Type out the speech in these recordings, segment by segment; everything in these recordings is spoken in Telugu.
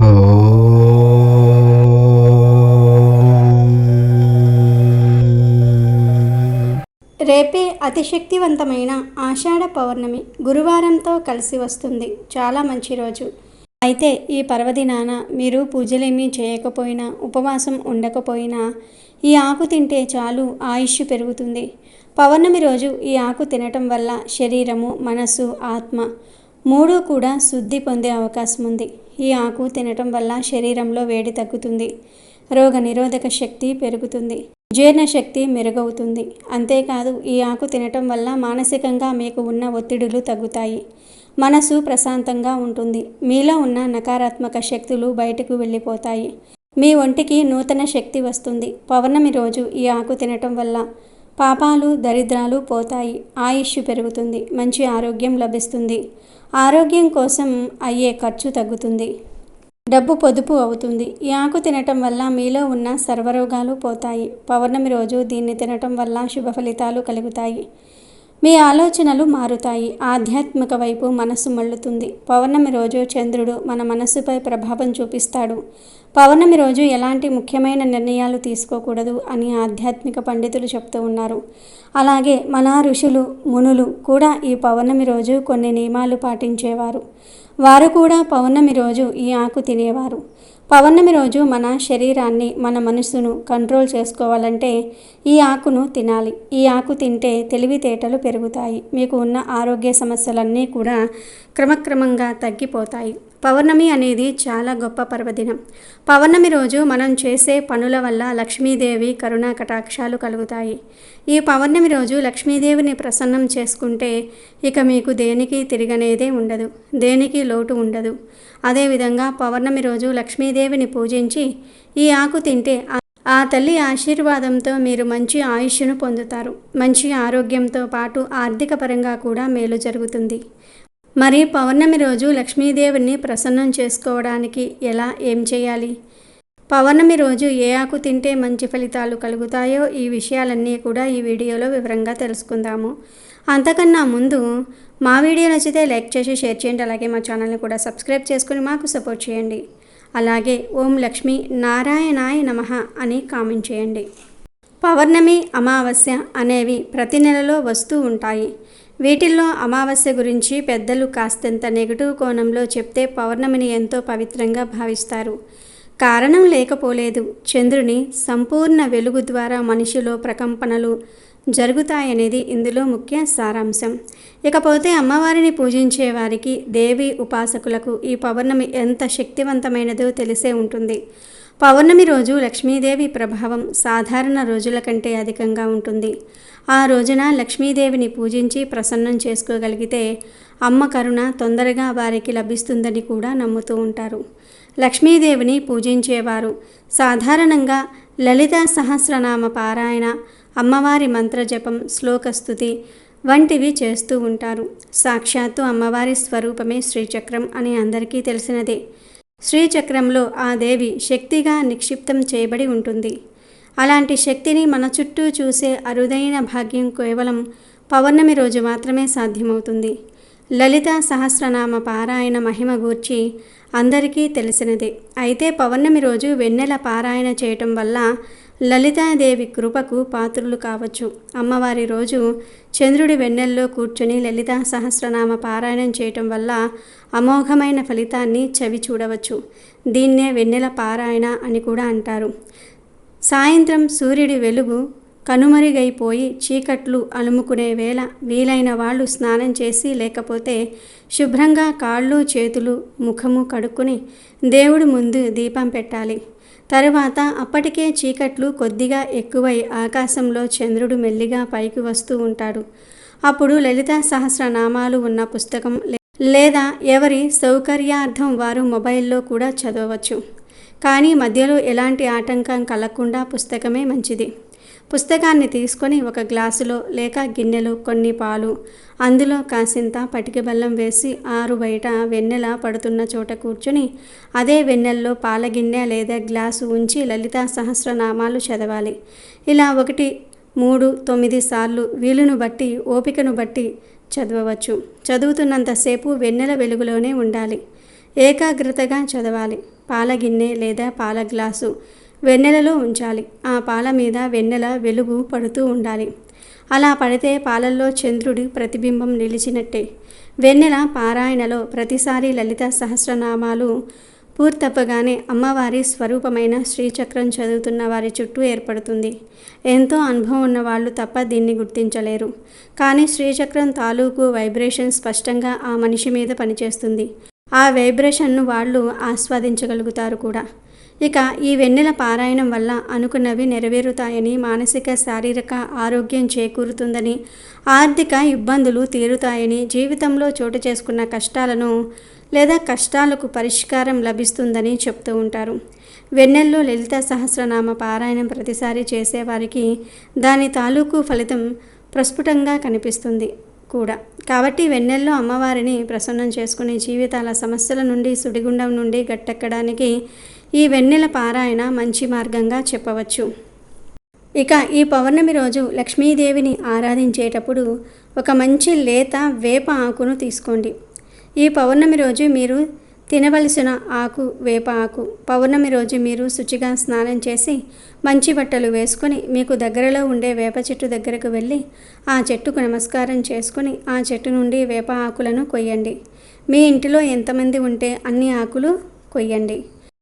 రేపే అతిశక్తివంతమైన ఆషాఢ పౌర్ణమి గురువారంతో కలిసి వస్తుంది. చాలా మంచి రోజు. అయితే ఈ పర్వదినాన మీరు పూజలేమీ చేయకపోయినా ఉపవాసం ఉండకపోయినా ఈ ఆకు తింటే చాలు ఆయుష్ పెరుగుతుంది. పౌర్ణమి రోజు ఈ ఆకు తినటం వల్ల శరీరము మనసు ఆత్మ మూడు కూడా శుద్ధి పొందే అవకాశం ఉంది ఈ ఆకు తినటం వల్ల శరీరంలో వేడి తగ్గుతుంది. రోగ నిరోధక శక్తి పెరుగుతుంది. జీర్ణశక్తి మెరుగవుతుంది. అంతేకాదు ఈ ఆకు తినటం వల్ల మానసికంగా మీకు ఉన్న ఒత్తిడులు తగ్గుతాయి. మనసు ప్రశాంతంగా ఉంటుంది. మీలో ఉన్న నకారాత్మక శక్తులు బయటకు వెళ్ళిపోతాయి. మీ ఒంటికి నూతన శక్తి వస్తుంది. పౌర్ణమి రోజు ఈ ఆకు తినటం వల్ల పాపాలు దరిద్రాలు పోతాయి. ఆయుష్ పెరుగుతుంది. మంచి ఆరోగ్యం లభిస్తుంది. ఆరోగ్యం కోసం అయ్యే ఖర్చు తగ్గుతుంది. డబ్బు పొదుపు అవుతుంది. ఈ ఆకు తినటం వల్ల మీలో ఉన్న సర్వరోగాలు పోతాయి. పౌర్ణమి రోజు దీన్ని తినటం వల్ల శుభ ఫలితాలు కలుగుతాయి. మీ ఆలోచనలు మారుతాయి. ఆధ్యాత్మిక వైపు మనస్సు మళ్ళుతుంది. పౌర్ణమి రోజు చంద్రుడు మన మనస్సుపై ప్రభావం చూపిస్తాడు. పౌర్ణమి రోజు ఎలాంటి ముఖ్యమైన నిర్ణయాలు తీసుకోకూడదు అని ఆధ్యాత్మిక పండితులు చెప్తూ ఉన్నారు. అలాగే మన ఋషులు మునులు కూడా ఈ పౌర్ణమి రోజు కొన్ని నియమాలు పాటించేవారు. వారు కూడా పౌర్ణమి రోజు ఈ ఆకు తినేవారు. పౌర్ణమి రోజు మన శరీరాన్ని మన మనసును కంట్రోల్ చేసుకోవాలంటే ఈ ఆకును తినాలి. ఈ ఆకు తింటే తెలివితేటలు పెరుగుతాయి. మీకు ఉన్న ఆరోగ్య సమస్యలన్నీ కూడా క్రమక్రమంగా తగ్గిపోతాయి. పౌర్ణమి అనేది చాలా గొప్ప పర్వదినం. పౌర్ణమి రోజు మనం చేసే పనుల వల్ల లక్ష్మీదేవి కరుణా కటాక్షాలు కలుగుతాయి. ఈ పౌర్ణమి రోజు లక్ష్మీదేవిని ప్రసన్నం చేసుకుంటే ఇక మీకు దేనికి తిరగనేదే ఉండదు దేనికి లోటు ఉండదు. అదేవిధంగా పౌర్ణమి రోజు లక్ష్మీదేవిని పూజించి ఈ ఆకు తింటే ఆ తల్లి ఆశీర్వాదంతో మీరు మంచి ఆయుష్ను పొందుతారు. మంచి ఆరోగ్యంతో పాటు ఆర్థిక పరంగా కూడా మేలు జరుగుతుంది. మరి పౌర్ణమి రోజు లక్ష్మీదేవిని ప్రసన్నం చేసుకోవడానికి ఎలా ఏం చేయాలి? పౌర్ణమి రోజు ఏ ఆకు తింటే మంచి ఫలితాలు కలుగుతాయో ఈ విషయాలన్నీ కూడా ఈ వీడియోలో వివరంగా తెలుసుకుందాము. అంతకన్నా ముందు మా వీడియో నచ్చితే లైక్ చేసి షేర్ చేయండి. అలాగే మా ఛానల్ని కూడా సబ్స్క్రైబ్ చేసుకుని మాకు సపోర్ట్ చేయండి. అలాగే ఓం లక్ష్మి నారాయణాయ నమ అని కామెంట్ చేయండి. పౌర్ణమి అమావాస్య అనేవి ప్రతి నెలలో వస్తూ ఉంటాయి. వీటిల్లో అమావాస్య గురించి పెద్దలు కాస్తంత నెగటివ్ కోణంలో చెప్తే పౌర్ణమిని ఎంతో పవిత్రంగా భావిస్తారు. కారణం లేకపోలేదు. చంద్రుని సంపూర్ణ వెలుగు ద్వారా మనిషిలో ప్రకంపనలు జరుగుతాయనేది ఇందులో ముఖ్య సారాంశం. ఇకపోతే అమ్మవారిని పూజించే వారికి దేవి ఉపాసకులకు ఈ పౌర్ణమి ఎంత శక్తివంతమైనదో తెలిసే ఉంటుంది. పౌర్ణమి రోజు లక్ష్మీదేవి ప్రభావం సాధారణ రోజుల కంటే అధికంగా ఉంటుంది. ఆ రోజున లక్ష్మీదేవిని పూజించి ప్రసన్నం చేసుకోగలిగితే అమ్మ కరుణ తొందరగా వారికి లభిస్తుందని కూడా నమ్ముతూ ఉంటారు. లక్ష్మీదేవిని పూజించేవారు సాధారణంగా లలిత సహస్రనామ పారాయణ అమ్మవారి మంత్రజపం శ్లోకస్థుతి వంటివి చేస్తూ ఉంటారు. సాక్షాత్తు అమ్మవారి స్వరూపమే శ్రీచక్రం అని అందరికీ తెలిసినదే. శ్రీచక్రంలో ఆ దేవి శక్తిగా నిక్షిప్తం చేయబడి ఉంటుంది. అలాంటి శక్తిని మన చుట్టూ చూసే అరుదైన భాగ్యం కేవలం పౌర్ణమి రోజు మాత్రమే సాధ్యమవుతుంది. లలిత సహస్రనామ పారాయణ మహిమ గూర్చి అందరికీ తెలిసినదే. అయితే పౌర్ణమి రోజు వెన్నెల పారాయణ చేయటం వల్ల లలితాదేవి కృపకు పాత్రులు కావచ్చు. అమ్మవారి రోజు చంద్రుడి వెన్నెల్లో కూర్చొని లలిత సహస్రనామ పారాయణం చేయటం వల్ల అమోఘమైన ఫలితాన్ని చవి చూడవచ్చు. దీన్నే వెన్నెల పారాయణ అని కూడా అంటారు. సాయంత్రం సూర్యుడి వెలుగు కనుమరుగైపోయి చీకట్లు అలుముకునే వేళ వీలైన వాళ్ళు స్నానం చేసి లేకపోతే శుభ్రంగా కాళ్ళు చేతులు ముఖము కడుక్కుని దేవుడి ముందు దీపం పెట్టాలి. తరువాత అప్పటికే చీకట్లు కొద్దిగా ఎక్కువై ఆకాశంలో చంద్రుడు మెల్లిగా పైకి వస్తూ ఉంటాడు. అప్పుడు లలిత సహస్రనామాలు ఉన్న పుస్తకం లేదా ఎవరి సౌకర్యార్థం వారు మొబైల్లో కూడా చదవవచ్చు. కానీ మధ్యలో ఎలాంటి ఆటంకం కలగకుండా పుస్తకమే మంచిది. పుస్తకాన్ని తీసుకొని ఒక గ్లాసులో లేక గిన్నెలో కొన్ని పాలు అందులో కాసింత పటిక బెల్లం వేసి ఆరు బయట వెన్నెల పడుతున్న చోట కూర్చుని అదే వెన్నెల్లో పాల గిన్నె లేదా గ్లాసు ఉంచి లలిత సహస్రనామాలు చదవాలి. ఇలా ఒకటి మూడు తొమ్మిది సార్లు వీలును బట్టి ఓపికను బట్టి చదవవచ్చు. చదువుతున్నంతసేపు వెన్నెల వెలుగులోనే ఉండాలి. ఏకాగ్రతగా చదవాలి. పాల గిన్నె లేదా పాల గ్లాసు వెన్నెలలో ఉంచాలి. ఆ పాల మీద వెన్నెల వెలుగు పడుతూ ఉండాలి. అలా పడితే పాలల్లో చంద్రుడి ప్రతిబింబం నిలిచినట్టే. వెన్నెల పారాయణలో ప్రతిసారి లలిత సహస్రనామాలు పూర్తప్పగానే అమ్మవారి స్వరూపమైన శ్రీచక్రం చదువుతున్న వారి చుట్టూ ఏర్పడుతుంది. ఎంతో అనుభవం ఉన్న వాళ్ళు తప్ప దీన్ని గుర్తించలేరు. కానీ శ్రీచక్రం తాలూకు వైబ్రేషన్ స్పష్టంగా ఆ మనిషి మీద పనిచేస్తుంది. ఆ వైబ్రేషన్ను వాళ్ళు ఆస్వాదించగలుగుతారు కూడా. ఇక ఈ వెన్నెల పారాయణం వల్ల అనుకున్నవి నెరవేరుతాయని మానసిక శారీరక ఆరోగ్యం చేకూరుతుందని ఆర్థిక ఇబ్బందులు తీరుతాయని జీవితంలో చోటు చేసుకున్న కష్టాలను లేదా కష్టాలకు పరిష్కారం లభిస్తుందని చెప్తూ ఉంటారు. వెన్నెల్లో లలిత సహస్రనామ పారాయణం ప్రతిసారి చేసేవారికి దాని తాలూకు ఫలితం ప్రస్ఫుటంగా కనిపిస్తుంది. కూడా. కాబట్టి వెన్నెల్లో అమ్మవారిని ప్రసన్నం చేసుకుని జీవితాల సమస్యల నుండి సుడిగుండం నుండి గట్టెక్కడానికి ఈ వెన్నెల పారాయణ మంచి మార్గంగా చెప్పవచ్చు. ఇక ఈ పౌర్ణమి రోజు లక్ష్మీదేవిని ఆరాధించేటప్పుడు ఒక మంచి లేత వేప ఆకును తీసుకోండి. ఈ పౌర్ణమి రోజు మీరు తినవలసిన ఆకు వేప ఆకు పౌర్ణమి రోజు మీరు శుచిగా స్నానం చేసి మంచి బట్టలు వేసుకొని మీకు దగ్గరలో ఉండే వేప చెట్టు దగ్గరకు వెళ్ళి ఆ చెట్టుకు నమస్కారం చేసుకుని ఆ చెట్టు నుండి వేప ఆకులను కొయ్యండి. మీ ఇంటిలో ఎంతమంది ఉంటే అన్ని ఆకులు కొయ్యండి.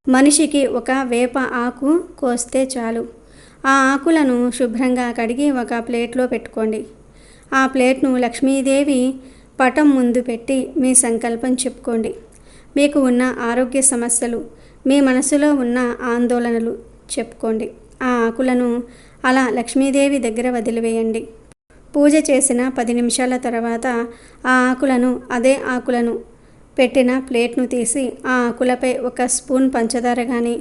మనిషికి ఒక వేప ఆకు కోస్తే చాలు. ఆ ఆకులను శుభ్రంగా కడిగి ఒక ప్లేట్లో పెట్టుకోండి. ఆ ప్లేట్ను లక్ష్మీదేవి పటం ముందు పెట్టి మీ సంకల్పం చెప్పుకోండి. మీకు ఉన్న ఆరోగ్య సమస్యలు మీ మనసులో ఉన్న ఆందోళనలు చెప్పుకోండి. ఆ ఆకులను అలా లక్ష్మీదేవి దగ్గర వదిలివేయండి. పూజ చేసిన పది నిమిషాల తర్వాత ఆ ఆకులను అదే ఆకులను పెట్టిన ప్లేట్ను తీసి ఆ ఆకులపై ఒక స్పూన్ పంచదార కానీ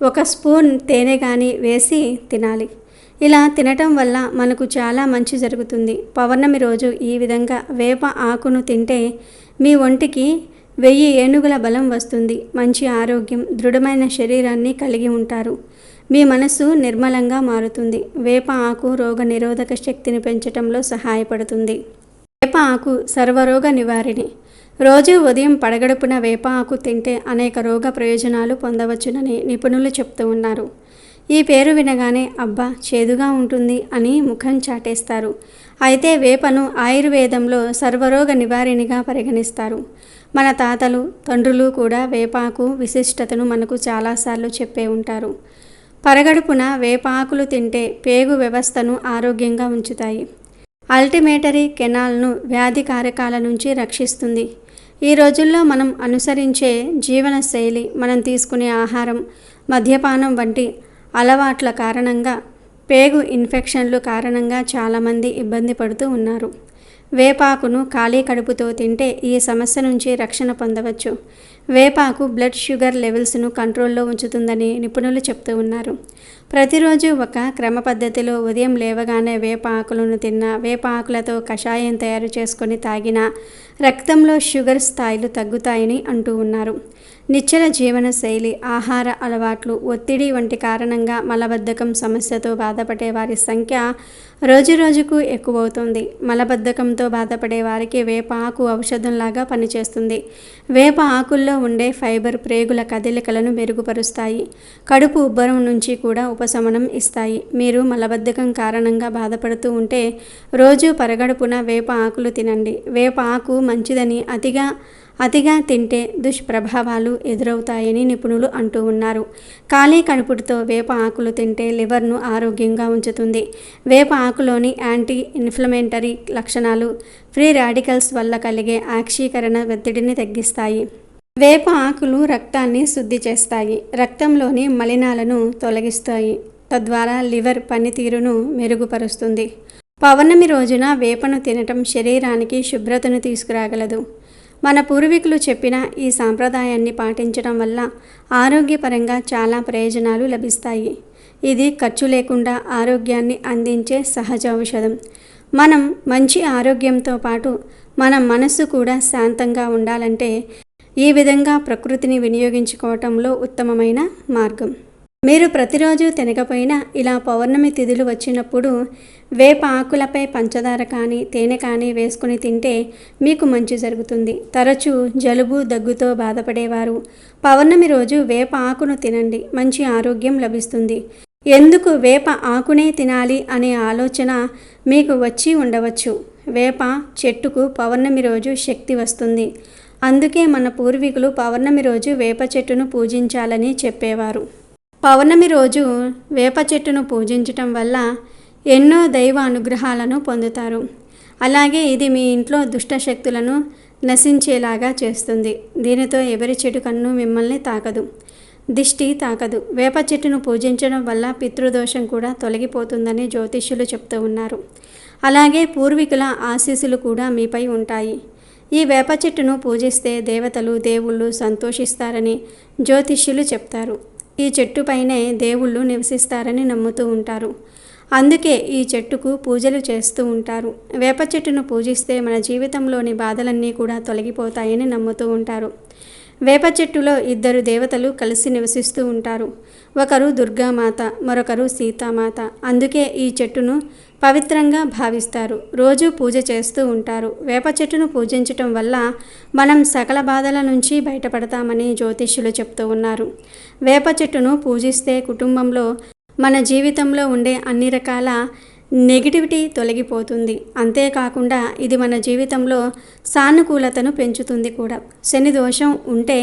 ఒక స్పూన్ తేనె కానీ వేసి తినాలి. ఇలా తినటం వల్ల మనకు చాలా మంచి జరుగుతుంది. పౌర్ణమి రోజు ఈ విధంగా వేప ఆకును తింటే మీ ఒంటికి వెయ్యి ఏనుగుల బలం వస్తుంది. మంచి ఆరోగ్యం దృఢమైన శరీరాన్ని కలిగి ఉంటారు. మీ మనసు నిర్మలంగా మారుతుంది. వేప ఆకు రోగ నిరోధక శక్తిని పెంచటంలో సహాయపడుతుంది. వేప ఆకు సర్వరోగ నివారిణి. రోజు ఉదయం పడగడుపున వేప ఆకు తింటే అనేక రోగ ప్రయోజనాలు పొందవచ్చునని నిపుణులు చెప్తూ ఉన్నారు. ఈ పేరు వినగానే అబ్బా చేదుగా ఉంటుంది అని ముఖం చాటేస్తారు. అయితే వేపను ఆయుర్వేదంలో సర్వరోగ నివారిణిగా పరిగణిస్తారు. మన తాతలు తండ్రులు కూడా వేపాకు విశిష్టతను మనకు చాలాసార్లు చెప్పే ఉంటారు. పరగడుపున వేపాకులు తింటే పేగు వ్యవస్థను ఆరోగ్యంగా ఉంచుతాయి. అల్టిమేటరీ కెనాల్ను వ్యాధి కారకాల నుంచి రక్షిస్తుంది. ఈ రోజుల్లో మనం అనుసరించే జీవనశైలి మనం తీసుకునే ఆహారం మద్యపానం వంటి అలవాట్ల కారణంగా పేగు ఇన్ఫెక్షన్లు కారణంగా చాలామంది ఇబ్బంది పడుతూ ఉన్నారు. వేపాకును ఖాళీ కడుపుతో తింటే ఈ సమస్య నుంచి రక్షణ పొందవచ్చు. వేపాకు బ్లడ్ షుగర్ లెవెల్స్ను కంట్రోల్లో ఉంచుతుందని నిపుణులు చెప్తూ ఉన్నారు. ప్రతిరోజు ఒక క్రమ పద్ధతిలో ఉదయం లేవగానే వేప ఆకులను తిన్నా వేప ఆకులతో కషాయం తయారు చేసుకొని తాగినా రక్తంలో షుగర్ స్థాయిలు తగ్గుతాయని అంటూ ఉన్నారు. నిశ్చల జీవన శైలి ఆహార అలవాట్లు ఒత్తిడి వంటి కారణంగా మలబద్ధకం సమస్యతో బాధపడే వారి సంఖ్య రోజురోజుకు ఎక్కువవుతుంది. మలబద్ధకంతో బాధపడే వారికి వేప ఆకు ఔషధంలాగా పనిచేస్తుంది. వేప ఆకుల్లో ఉండే ఫైబర్ ప్రేగుల కదలికలను మెరుగుపరుస్తాయి. కడుపు ఉబ్బరం నుంచి కూడా ఉపశమనం ఇస్తాయి. మీరు మలబద్ధకం కారణంగా బాధపడుతూ ఉంటే రోజు పరగడుపున వేప ఆకులు తినండి. వేప ఆకు మంచిదని అతిగా అతిగా తింటే దుష్ప్రభావాలు ఎదురవుతాయని నిపుణులు అంటూ ఉన్నారు. ఖాళీ కడుపుతో వేప ఆకులు తింటే లివర్ను ఆరోగ్యంగా ఉంచుతుంది. వేప ఆకులోని యాంటీ ఇన్ఫ్లమేటరీ లక్షణాలు ఫ్రీ రాడికల్స్ వల్ల కలిగే ఆక్షీకరణ ఒత్తిడిని తగ్గిస్తాయి. వేప ఆకులు రక్తాన్ని శుద్ధి చేస్తాయి. రక్తంలోని మలినాలను తొలగిస్తాయి. తద్వారా లివర్ పనితీరును మెరుగుపరుస్తుంది. పౌర్ణమి రోజున వేపను తినటం శరీరానికి శుభ్రతను తీసుకురాగలదు. మన పూర్వీకులు చెప్పిన ఈ సాంప్రదాయాన్ని పాటించడం వల్ల ఆరోగ్యపరంగా చాలా ప్రయోజనాలు లభిస్తాయి. ఇది ఖర్చు లేకుండా ఆరోగ్యాన్ని అందించే సహజ ఔషధం. మనం మంచి ఆరోగ్యంతో పాటు మన మనసు కూడా శాంతంగా ఉండాలంటే ఈ విధంగా ప్రకృతిని వినియోగించుకోవటంలో ఉత్తమమైన మార్గం. మీరు ప్రతిరోజు తినకపోయినా ఇలా పౌర్ణమి తిథులు వచ్చినప్పుడు వేప ఆకులపై పంచదార కానీ తేనె కానీ వేసుకుని తింటే మీకు మంచి జరుగుతుంది. తరచూ జలుబు దగ్గుతో బాధపడేవారు. పౌర్ణమి రోజు వేప ఆకును తినండి. మంచి ఆరోగ్యం లభిస్తుంది. ఎందుకు వేప ఆకునే తినాలి అనే ఆలోచన మీకు వచ్చి ఉండవచ్చు. వేప చెట్టుకు పౌర్ణమి రోజు శక్తి వస్తుంది. అందుకే మన పూర్వీకులు పౌర్ణమి రోజు వేప చెట్టును పూజించాలని చెప్పేవారు. పౌర్ణమి రోజు వేప చెట్టును పూజించటం వల్ల ఎన్నో దైవ అనుగ్రహాలను పొందుతారు. అలాగే ఇది మీ ఇంట్లో దుష్ట శక్తులను నశించేలాగా చేస్తుంది. దీనితో ఎవరి చెడు కన్ను మిమ్మల్ని తాకదు. దిష్టి తాకదు. వేప చెట్టును పూజించడం వల్ల పితృదోషం కూడా తొలగిపోతుందని జ్యోతిష్యులు చెప్తూ ఉన్నారు. అలాగే పూర్వీకుల ఆశీస్సులు కూడా మీపై ఉంటాయి. ఈ వేప చెట్టును పూజిస్తే దేవతలు దేవుళ్ళు సంతోషిస్తారని జ్యోతిష్యులు చెప్తారు. ఈ చెట్టుపైనే దేవుళ్ళు నివసిస్తారని నమ్ముతూ ఉంటారు. అందుకే ఈ చెట్టుకు పూజలు చేస్తూ ఉంటారు. వేప చెట్టును పూజిస్తే మన జీవితంలోని బాధలన్నీ కూడా తొలగిపోతాయని నమ్ముతూ ఉంటారు. వేప చెట్టులో ఇద్దరు దేవతలు కలిసి నివసిస్తూ ఉంటారు. ఒకరు దుర్గామాత మరొకరు సీతామాత. అందుకే ఈ చెట్టును పవిత్రంగా భావిస్తారు. రోజు పూజ చేస్తూ ఉంటారు. వేప చెట్టును పూజించటం వల్ల మనం సకల బాధల నుంచి బయటపడతామని జ్యోతిష్యులు చెప్తూ ఉన్నారు. వేప చెట్టును పూజిస్తే కుటుంబంలో మన జీవితంలో ఉండే అన్ని రకాల నెగిటివిటీ తొలగిపోతుంది. అంతేకాకుండా ఇది మన జీవితంలో సానుకూలతను పెంచుతుంది కూడా. శని దోషం ఉంటే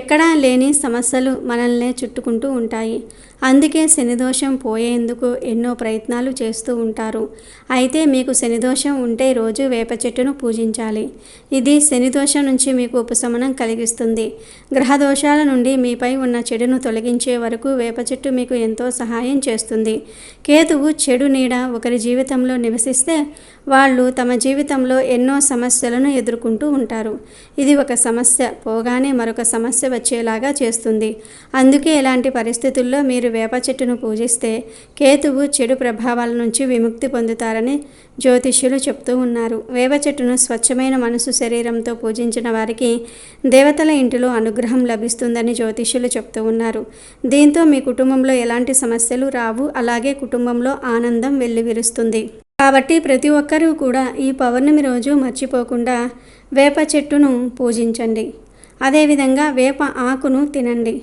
ఎక్కడా లేని సమస్యలు మనల్నే చుట్టుకుంటూ ఉంటాయి. అందుకే శని దోషం పోయేందుకు ఎన్నో ప్రయత్నాలు చేస్తూ ఉంటారు. అయితే మీకు శని దోషం ఉంటే రోజు వేప చెట్టును పూజించాలి. ఇది శని దోషం నుంచి మీకు ఉపశమనం కలిగిస్తుంది. గ్రహ దోషాల నుండి మీపై ఉన్న చెడును తొలగించే వరకు వేప చెట్టు మీకు ఎంతో సహాయం చేస్తుంది. కేతువు చెడు నీడ ఒకరి జీవితంలో నివసిస్తే వాళ్ళు తమ జీవితంలో ఎన్నో సమస్యలను ఎదుర్కొంటూ ఉంటారు. ఇది ఒక సమస్య పోగానే మరొక సమస్య వచ్చేలాగా చేస్తుంది. అందుకే ఇలాంటి పరిస్థితుల్లో మీరు వేప చెట్టును పూజిస్తే కేతువు చెడు ప్రభావాల నుంచి విముక్తి పొందుతారని జ్యోతిష్యులు చెప్తూ ఉన్నారు. వేప చెట్టును స్వచ్ఛమైన మనసు శరీరంతో పూజించిన వారికి దేవతల ఇంటిలో అనుగ్రహం లభిస్తుందని జ్యోతిష్యులు చెప్తూ ఉన్నారు. దీంతో మీ కుటుంబంలో ఎలాంటి సమస్యలు రావు అలాగే కుటుంబంలో ఆనందం వెల్లివిరుస్తుంది. కాబట్టి ప్రతి ఒక్కరూ కూడా ఈ పౌర్ణమి రోజు మర్చిపోకుండా వేప చెట్టును పూజించండి. అదేవిధంగా వేప ఆకును తినండి.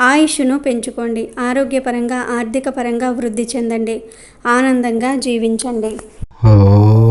ఆయుష్ను పెంచుకోండి. ఆరోగ్యపరంగా ఆర్థిక పరంగా వృద్ధి చెందండి. ఆనందంగా జీవించండి. ఓ